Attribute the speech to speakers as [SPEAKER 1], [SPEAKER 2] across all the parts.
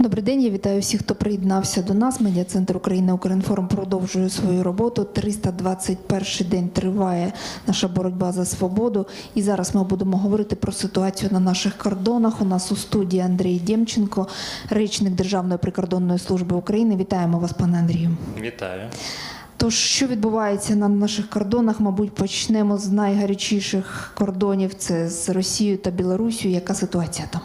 [SPEAKER 1] Добрий день, я вітаю всіх, хто приєднався до нас. Медіа центр Україна Укрінформ продовжує свою роботу. 321 день триває наша боротьба за свободу. І зараз ми будемо говорити про ситуацію на наших кордонах. У нас у студії Андрій Дємченко, речник Державної прикордонної служби України. Вітаємо вас, пане Андрію.
[SPEAKER 2] Вітаю.
[SPEAKER 1] Тож, що відбувається на наших кордонах? Мабуть, почнемо з найгарячіших кордонів. Це з Росією та Білорусією. Яка ситуація там?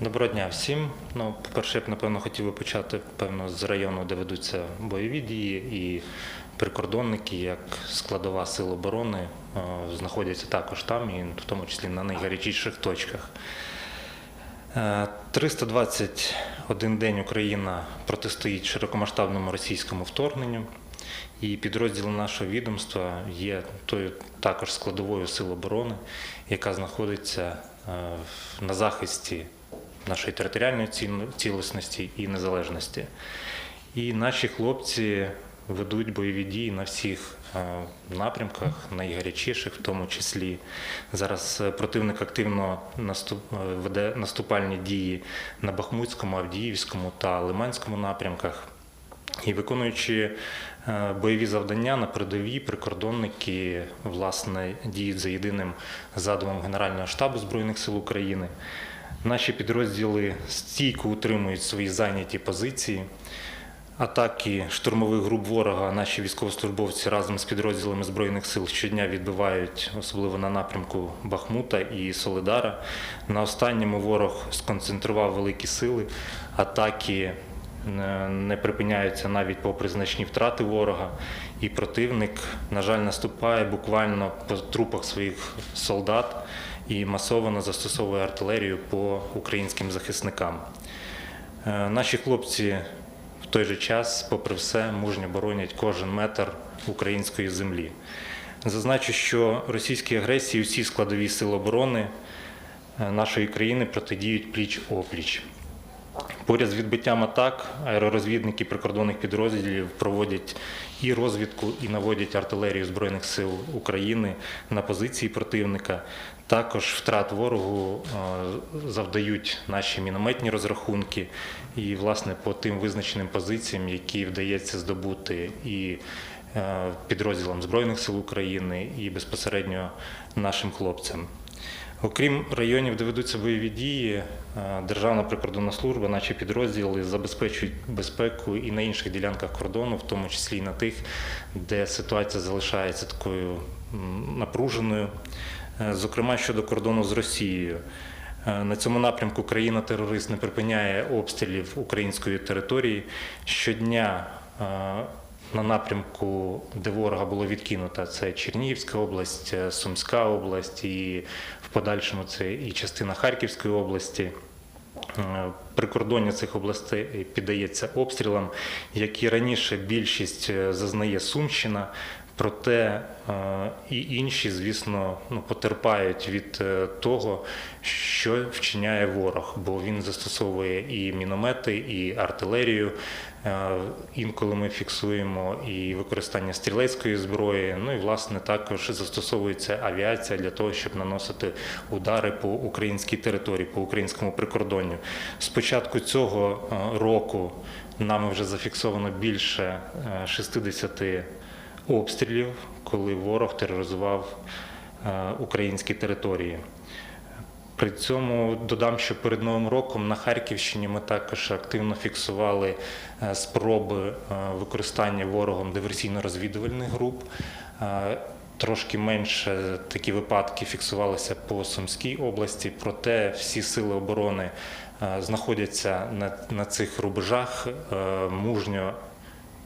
[SPEAKER 2] Доброго дня всім. Ну, по-перше, я б напевно хотів би почати певно з району, де ведуться бойові дії, і прикордонники, як складова сил оборони, е, знаходяться також там, і в тому числі на найгарячіших точках. Е, 321 день Україна протистоїть широкомасштабному російському вторгненню, і підрозділи нашого відомства є тою також складовою сил оборони, яка знаходиться е, на захисті нашої територіальної ціл- цілісності і незалежності. І наші хлопці ведуть бойові дії на всіх е, напрямках, найгарячіших, в тому числі. Зараз е, противник активно е, веде наступальні дії на Бахмутському, Авдіївському та Лиманському напрямках. І виконуючи бойові завдання на передовій, прикордонники власне діють за єдиним задумом Генерального штабу Збройних сил України. Наші підрозділи стійко утримують свої зайняті позиції. Атаки штурмових груп ворога наші військовослужбовці разом з підрозділами збройних сил щодня відбивають, особливо на напрямку Бахмута і Солидара. На останньому ворог сконцентрував великі сили. Атаки не- не припиняються навіть попри значні втрати ворога. І противник, на жаль, наступає буквально по трупах своїх солдат і масово застосовує артилерію по українським захисникам. Е, Наші хлопці в той же час, попри все, мужньо боронять кожен метр української землі. Зазначу, що російській агресії усі складові сили оборони е, нашої країни протидіють пліч опліч. Поряд з відбиттям атак аеророзвідники прикордонних підрозділів проводять і розвідку, і наводять артилерію Збройних сил України на позиції противника. Також втрат ворогу е, завдають наші мінометні розрахунки, і власне по тим визначеним позиціям, які вдається здобути і е, підрозділам Збройних сил України, і безпосередньо нашим хлопцям. Окрім районів, де ведуться бойові дії, е, Державна прикордонна служба, наші підрозділи забезпечують безпеку і на інших ділянках кордону, в тому числі і на тих, де ситуація залишається такою напруженою. Е, Зокрема, щодо кордону з Росією. Е, На цьому напрямку країна-терорист не припиняє обстрілів української території. Щодня е, на напрямку, де ворога було відкинуто, це Чернігівська область, Сумська область, і в подальшому це і частина Харківської області. Прикордоння цих областей піддається обстрілам, як і раніше більшість зазнає Сумщина. Проте е, і інші, звісно, ну, потерпають від е, того, що вчиняє ворог, бо він застосовує і міномети, і артилерію. Е, Інколи ми фіксуємо і використання стрілецької зброї. Ну і власне також застосовується авіація для того, щоб наносити удари по українській території, по українському прикордонню. З початку цього року нами вже зафіксовано більше е, 60 обстрілів, коли ворог тероризував е, українські території. При цьому додам, що перед Новим роком на Харківщині ми також активно фіксували е, спроби е, використання ворогом диверсійно-розвідувальних груп. Трошки менше такі випадки фіксувалися по Сумській області, проте всі сили оборони знаходяться на, на цих рубежах, мужньо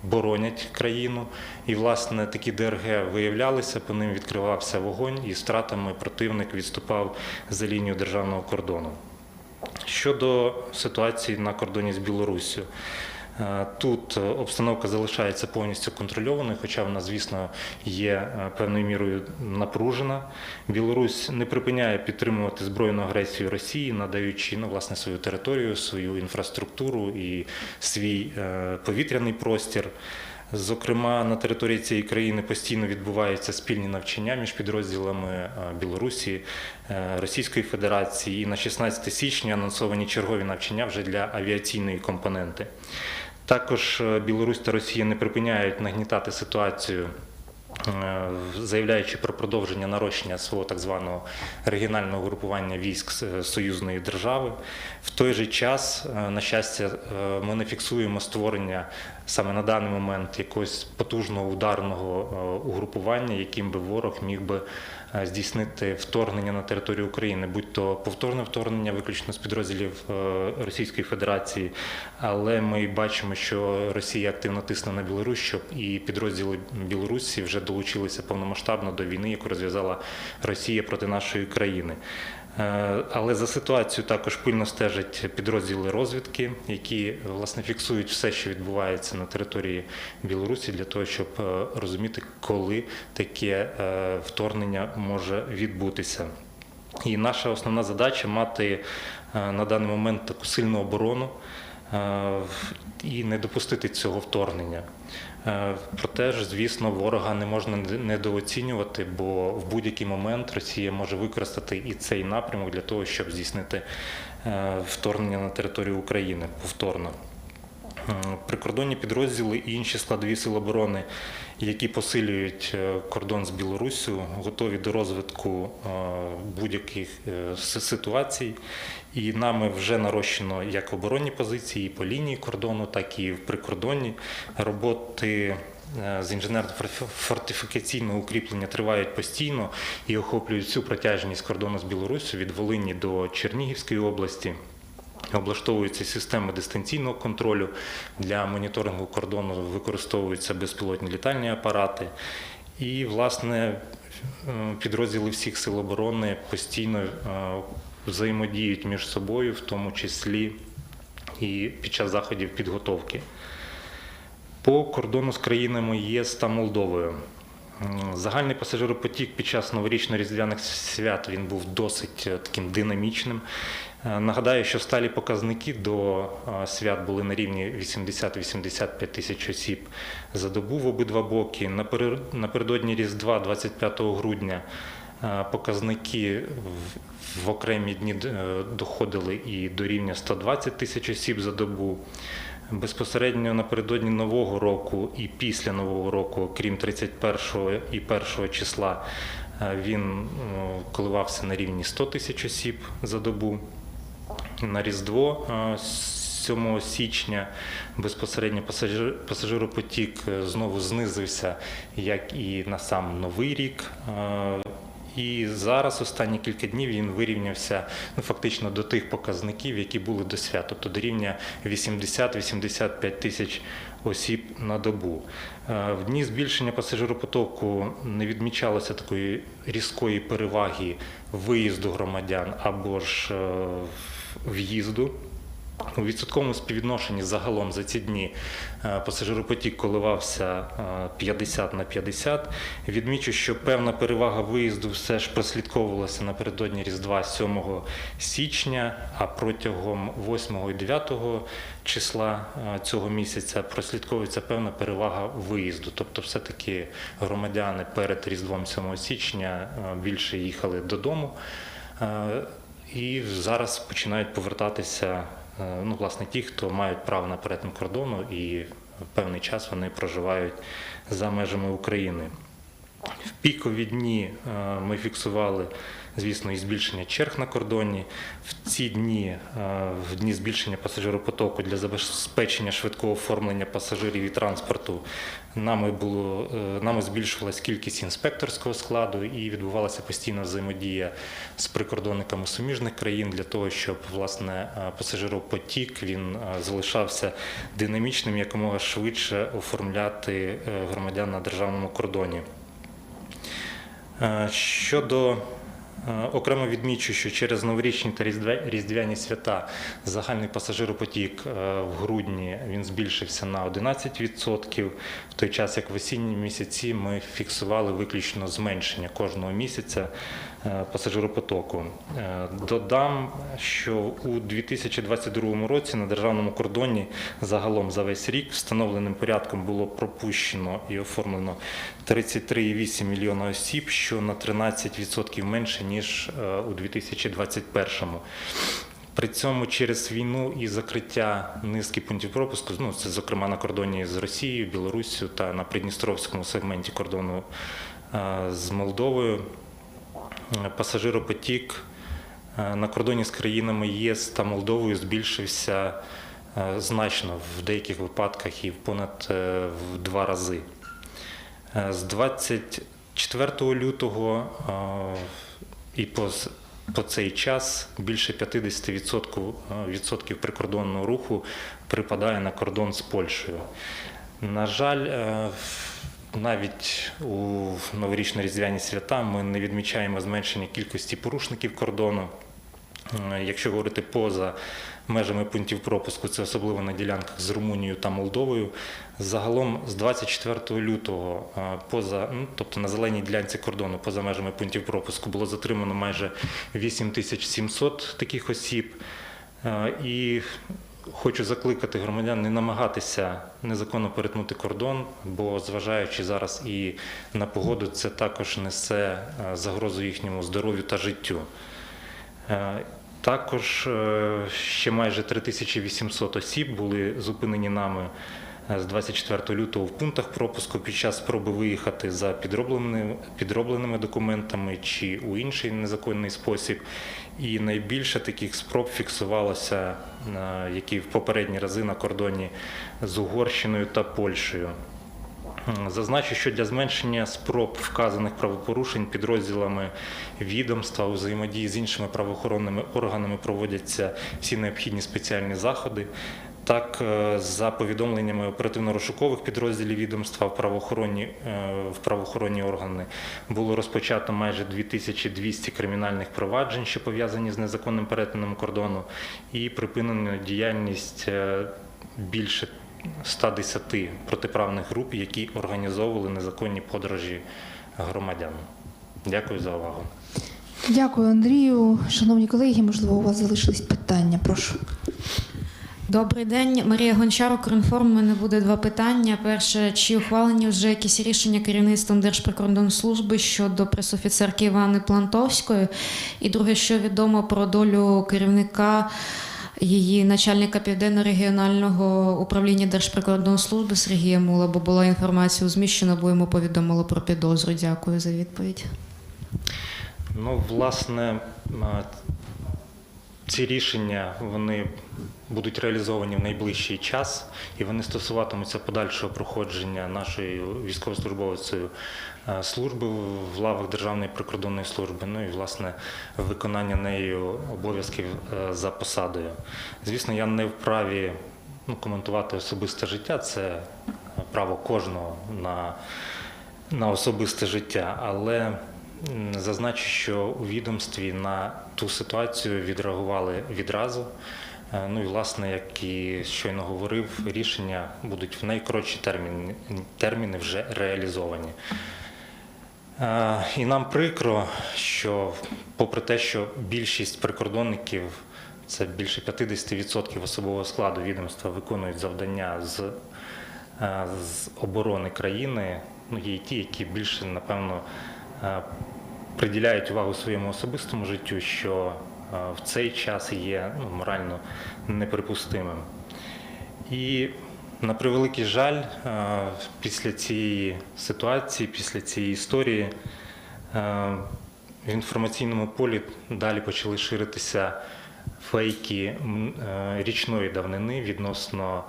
[SPEAKER 2] боронять країну. І, власне, такі ДРГ виявлялися, по ним відкривався вогонь, і з втратами противник відступав за лінію державного кордону. Щодо ситуації на кордоні з Білоруссю, тут е, обстановка залишається повністю контрольованою, хоча вона, звісно, є е, певною мірою напружена. Білорусь не припиняє підтримувати збройну агресію Росії, надаючи ну, власне свою територію, свою інфраструктуру і свій е, повітряний простір. Зокрема, на території цієї країни постійно відбуваються спільні навчання між підрозділами е, Білорусі, е, Російської Федерації. І на 16 січня анонсовані чергові навчання вже для авіаційної компоненти. Також е, Білорусь та Росія не припиняють нагнітати ситуацію. Заявляючи про продовження нарощення свого так званого регіонального групування військ союзної держави, в той же час, на щастя, ми не фіксуємо створення саме на даний момент якогось потужного ударного е, угрупування, яким би ворог міг би е, здійснити вторгнення на територію України, будь то повторне вторгнення виключно з підрозділів е, Російської Федерації, але ми бачимо, що Росія активно тисне на Білорусь, щоб і підрозділи Білорусі вже долучилися повномасштабно до війни, яку розв'язала Росія проти нашої країни. Е, Але за ситуацією також пильно стежать підрозділи розвідки, які власне фіксують все, що відбувається на території Білорусі, для того, щоб е, розуміти, коли таке е, вторгнення може відбутися. І наша основна задача мати на даний момент таку сильну оборону і не допустити цього вторгнення. Е, Проте ж, звісно, ворога не можна недооцінювати, бо в будь-який момент Росія може використати і цей напрямок для того, щоб здійснити е, вторгнення на територію України повторно. Е, Прикордонні підрозділи і інші складові сил оборони, які посилюють е, кордон з Білоруссю, готові до розвитку е, будь-яких е, ситуацій. І нами вже нарощено як оборонні позиції і по лінії кордону, так і в прикордонні роботи. е, З інженерно-фортифікаційного укріплення тривають постійно і охоплюють всю протяжність кордону з Білоруссю від Волині до Чернігівської області. Облаштовуються системи дистанційного контролю для моніторингу кордону, використовуються безпілотні літальні апарати. І, власне, е, підрозділи всіх сил оборони постійно е, взаємодіють між собою, в тому числі і під час заходів підготовки. По кордону з країнами ЄС та Молдовою. Загальний пасажиропотік під час новорічно-різдвяних свят він був досить е, таким динамічним. Е, Нагадаю, що сталі показники до е, свят були на рівні 80-85 тисяч осіб за добу в обидва боки. Напер- Напередодні Різдва, 25 грудня, показники в- окремі дні е, доходили і до рівня 120 тисяч осіб за добу. Безпосередньо напередодні Нового року і після Нового року, крім 31 і 1 числа, е, він е, коливався на рівні 100 тисяч осіб за добу. На Різдво е, 7 січня безпосередньо пасажиропотік знову знизився, як і на сам Новий рік. І зараз останні кілька днів він вирівнявся ну, фактично до тих показників, які були до свят, тобто до рівня 80-85 тисяч осіб на добу. Е, В дні збільшення пасажиропотоку не відмічалося такої різкої переваги виїзду громадян або ж е, в'їзду. У відсотковому співвідношенні загалом за ці дні е, пасажиропотік коливався е, 50 на 50. Відмічу, що певна перевага виїзду все ж прослідковувалася напередодні Різдва 7 січня, а протягом 8 і 9 числа е, цього місяця прослідковується певна перевага виїзду. Тобто, все-таки громадяни перед Різдвом 7 січня е, більше їхали додому. Е, І зараз починають повертатися е, ну, власне, ті, хто мають право на перетин кордону, і певний час вони проживають за межами України. В пікові дні е, ми фіксували, звісно, і збільшення черг на кордоні. В ці дні, е, в дні збільшення пасажиропотоку для забезпечення швидкого оформлення пасажирів і транспорту, нами було е, нами збільшувалась кількість інспекторського складу і відбувалася постійна взаємодія з прикордонниками суміжних країн для того, щоб власне пасажиропотік він залишався динамічним, якомога швидше оформляти громадян на державному кордоні. Е, Щодо е, окремо відмічу, що через новорічні та різдвя- різдвяні свята загальний пасажиропотік е, в грудні він збільшився на 11%, в той час як в осінні місяці ми фіксували виключно зменшення кожного місяця пасажиропотоку. Е, Додам, що у 2022 році на державному кордоні загалом за весь рік встановленим порядком було пропущено і оформлено 33,8 мільйона осіб, що на 13% менше ніж е, у 2021. При цьому через війну і закриття низки пунктів пропуску, ну це зокрема на кордоні з Росією, Білоруссю та на Придністровському сегменті кордону е, з Молдовою, е, пасажиропотік е, на кордоні з країнами єС та Молдовою збільшився е, значно в деяких випадках і понад е, в два рази. Е, З 24 лютого е, і по, по цей час більше 50% е, відсотків прикордонного руху припадає на кордон з Польщею. На жаль, е, навіть у новорічно-різдвяні свята ми не відмічаємо зменшення кількості порушників кордону. Е, Якщо говорити поза межами пунктів пропуску, це особливо на ділянках з Румунією та Молдовою. Загалом з 24 лютого, е, поза, ну, тобто на зеленій ділянці кордону, поза межами пунктів пропуску, було затримано майже 8700 таких осіб. Е, І хочу закликати громадян не намагатися незаконно перетнути кордон, бо зважаючи зараз і на погоду, це також несе е, загрозу їхньому здоров'ю та життю. Е, Також е, ще майже 3800 осіб були зупинені нами з 24 лютого в пунктах пропуску під час спроби виїхати за підробленими, підробленими документами чи у інший незаконний спосіб. І найбільше таких спроб фіксувалося, е, які в попередні рази на кордоні з Угорщиною та Польщею. Зазначу, що для зменшення спроб вказаних правопорушень підрозділами відомства у взаємодії з іншими правоохоронними органами проводяться всі необхідні спеціальні заходи. Так, е, за повідомленнями оперативно-розшукових підрозділів відомства в правоохоронні, е, в правоохоронні органи було розпочато майже 2200 кримінальних проваджень, що пов'язані з незаконним перетином кордону, і припинено діяльність е, більше 110 протиправних груп, які організовували незаконні подорожі громадян. Дякую за увагу.
[SPEAKER 1] Дякую, Андрію. Шановні колеги, можливо, у вас залишились питання. Прошу.
[SPEAKER 3] Добрий день, Марія Гончар, Укрінформ. У мене буде два питання. Перше, чи ухвалені вже якісь рішення керівництвом Держприкордонслужби щодо пресофіцерки Івани Плантовської? І друге, що відомо про долю керівника її начальника південно-регіонального управління Держприкордонслужби Сергія Мула, бо була інформація у ЗМІ, що йому повідомило про підозру. Дякую за відповідь.
[SPEAKER 2] Ну, власне, ці рішення вони будуть реалізовані в найближчий час, і вони стосуватимуться подальшого проходження нашої військовослужбовцею служби в лавах Державної прикордонної служби, ну і власне виконання нею обов'язків е, за посадою. Звісно, я не вправі ну, коментувати особисте життя, це право кожного на на особисте життя, але зазначу, що у відомстві на ту ситуацію відреагували відразу. Е, Ну і власне, як і щойно говорив, рішення будуть в найкоротші терміни, терміни вже реалізовані. Е, І нам прикро, що попри те, що більшість прикордонників, це більше 50% особового складу відомства виконують завдання з, е, з оборони країни, ну є і ті, які більше, напевно, приділяють увагу своєму особистому життю, що в цей час є ну, морально неприпустимим. І на превеликий жаль, після цієї ситуації, після цієї історії, в інформаційному полі далі почали ширитися фейки річної давнини відносно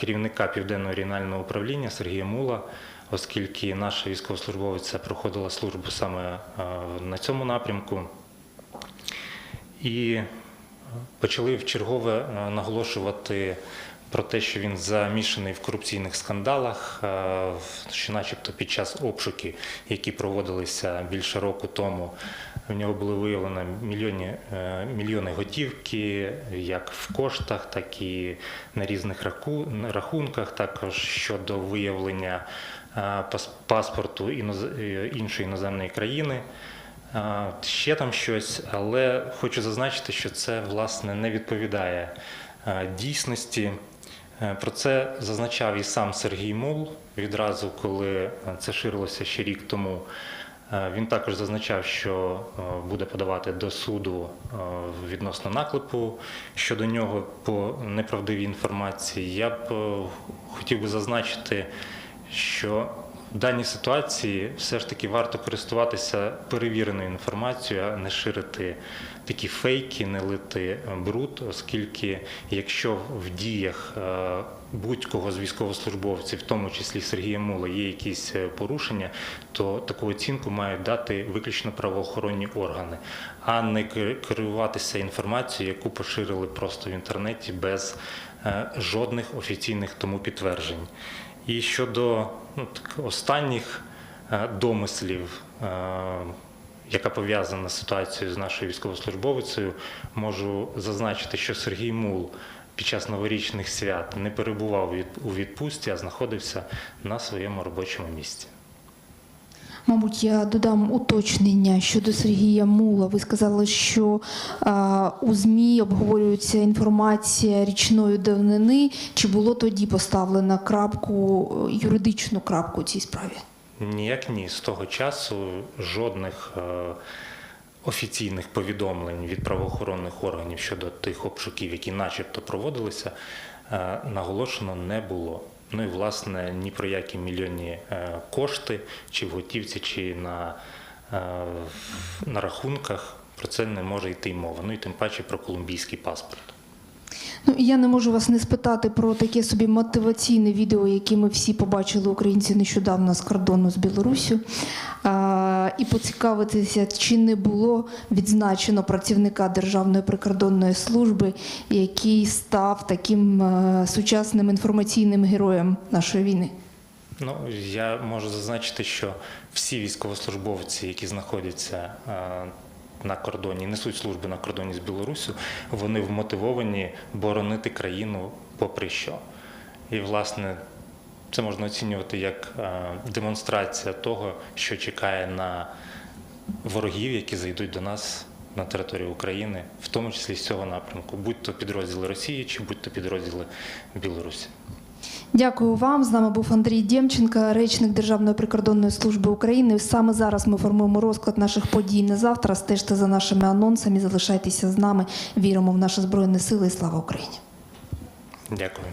[SPEAKER 2] керівника Південного регіонального управління Сергія Мула, оскільки наша військовослужбовиця проходила службу саме на цьому напрямку. І почали вчергове е, наголошувати про те, що він замішаний в корупційних скандалах, е, що начебто під час обшуків, які проводилися більше року тому, в нього були виявлені мільйони, е, мільйони готівки, як в коштах, так і на різних рахунках, також щодо виявлення паспорту іншої іноземної країни. Ще там щось, але хочу зазначити, що це власне не відповідає дійсності. Е, Про це зазначав і сам Сергій Мул відразу, коли е, це ширилося ще рік тому. Е, Він також зазначав, що буде подавати до суду відносно наклепу щодо нього по неправдивій інформації. Я б хотів би зазначити, що в даній ситуації все ж таки варто користуватися перевіреною інформацією, а не ширити такі фейки, не лити бруд, оскільки якщо в діях е, будь-кого з військовослужбовців, в тому числі Сергія Мула, є якісь е, порушення, то таку оцінку мають дати виключно правоохоронні органи, а не керуватися інформацією, яку поширили просто в інтернеті без е, жодних офіційних тому підтверджень. І щодо ну, так, останніх е, домислів, е, яка пов'язана з ситуацією з нашою військовослужбовицею, можу зазначити, що Сергій Мул під час новорічних свят не перебував у відпустці, а знаходився на своєму робочому місці.
[SPEAKER 1] Мабуть, я додам уточнення щодо Сергія Мула. Ви сказали, що а, у ЗМІ обговорюється інформація річної давнини. Чи було тоді поставлено крапку, юридичну крапку цій справі?
[SPEAKER 2] Ніяк ні. З того часу жодних е, офіційних повідомлень від правоохоронних органів щодо тих обшуків, які начебто проводилися, е, наголошено не було. Ну і власне ні про які мільйонні е, кошти, чи в готівці, чи на, е, на рахунках про це не може йти мова. Ну і тим паче про колумбійський паспорт.
[SPEAKER 1] Ну, я не можу вас не спитати про таке собі мотиваційне відео, яке ми всі побачили українці нещодавно з кордону з Білоруссю, а, і поцікавитися, чи не було відзначено працівника Державної прикордонної служби, який став таким е, сучасним інформаційним героєм нашої війни.
[SPEAKER 2] Ну, я можу зазначити, що всі військовослужбовці, які знаходяться е, на кордоні, несуть службу на кордоні з Білоруссю, вони вмотивовані боронити країну попри що. І, власне, це можна оцінювати як е, демонстрація того, що чекає на ворогів, які зайдуть до нас на територію України, в тому числі з цього напрямку, будь то підрозділи Росії чи будь то підрозділи Білорусі.
[SPEAKER 1] Дякую вам. З нами був Андрій Дємченко, речник Державної прикордонної служби України. Саме зараз ми формуємо розклад наших подій на завтра. Стежте за нашими анонсами, залишайтеся з нами. Віримо в наші збройні сили і слава Україні.
[SPEAKER 2] Дякую.